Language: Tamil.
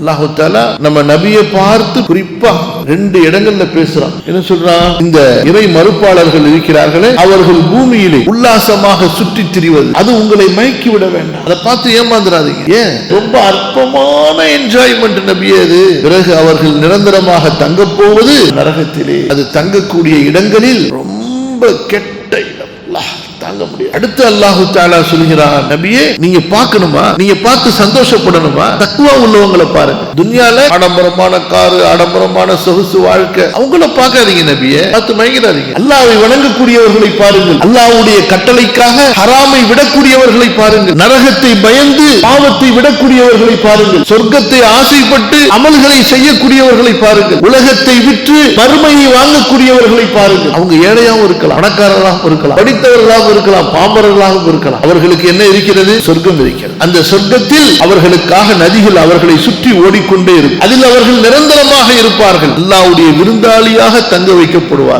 அல்லாஹாலா நம்ம நபியை பார்த்து குறிப்பா ரெண்டு இடங்கள்ல பேசுறான். என்ன சொல்றான் இந்த இறை மறுப்பாளர்கள் இருக்கிறார்களே அவர்கள் பூமியிலே உல்லாசமாக சுற்றி திரிவது. அது உங்களை மயக்கி விட வேண்டாம். அதை பார்த்து ஏமாந்துடாதீங்க ஏன்? ரொம்ப அற்பமான என்ஜாய்மெண்ட் நபியே அது. பிறகு அவர்கள் நிரந்தரமாக தங்கப் போவது நரகத்திலே. அது தங்கக்கூடிய இடங்களில் ரொம்ப கெட்ட தாங்க முடியும் அடுத்து அல்லாஹு தாலா சொல்கிறான் நபியே நீங்க பார்க்கணுமா? நீங்க பார்த்து சந்தோஷப்படணுமா? தக்குவா உள்ளவங்களை பாருங்க. துன்யால ஆடம்பரமான காரு ஆடம்பரமான சொகுசு வாழ்க்கை. அவங்கள பார்க்காதீங்க நபியே. பார்த்து மயங்கிறாதீங்க அல்லாவை வணங்கக்கூடியவர்களை பாருங்கள். அல்லாவுடைய கட்டளைக்காக ஹராமை விடக்கூடியவர்களை பாருங்கள். நரகத்தை பயந்து பாவத்தை விடக்கூடியவர்களை பாருங்கள். சொர்க்கத்தை ஆசைப்பட்டு அமல்களை செய்யக்கூடியவர்களை பாருங்கள். உலகத்தை விற்று மறுமையை வாங்கக்கூடியவர்களை பாருங்கள். அவங்க ஏழையாவும் இருக்கலாம் பணக்காரராகவும் இருக்கலாம் படித்தவர்களாகவும் இருக்கலாம் பாம்பரர்களாகவும் இருக்கலாம். அவர்களுக்கு என்ன இருக்கிறது? சொர்க்கம் இருக்கிறது. அந்த சொர்க்கத்தில் அவர்களுக்காக நதிகள் அவர்களை சுற்றி ஓடிக்கொண்டே இருக்கும். அதில் அவர்கள் நிரந்தரமாக இருப்பார்கள். அல்லாவுடைய விருந்தாளியாக தங்க வைக்கப்படுவார்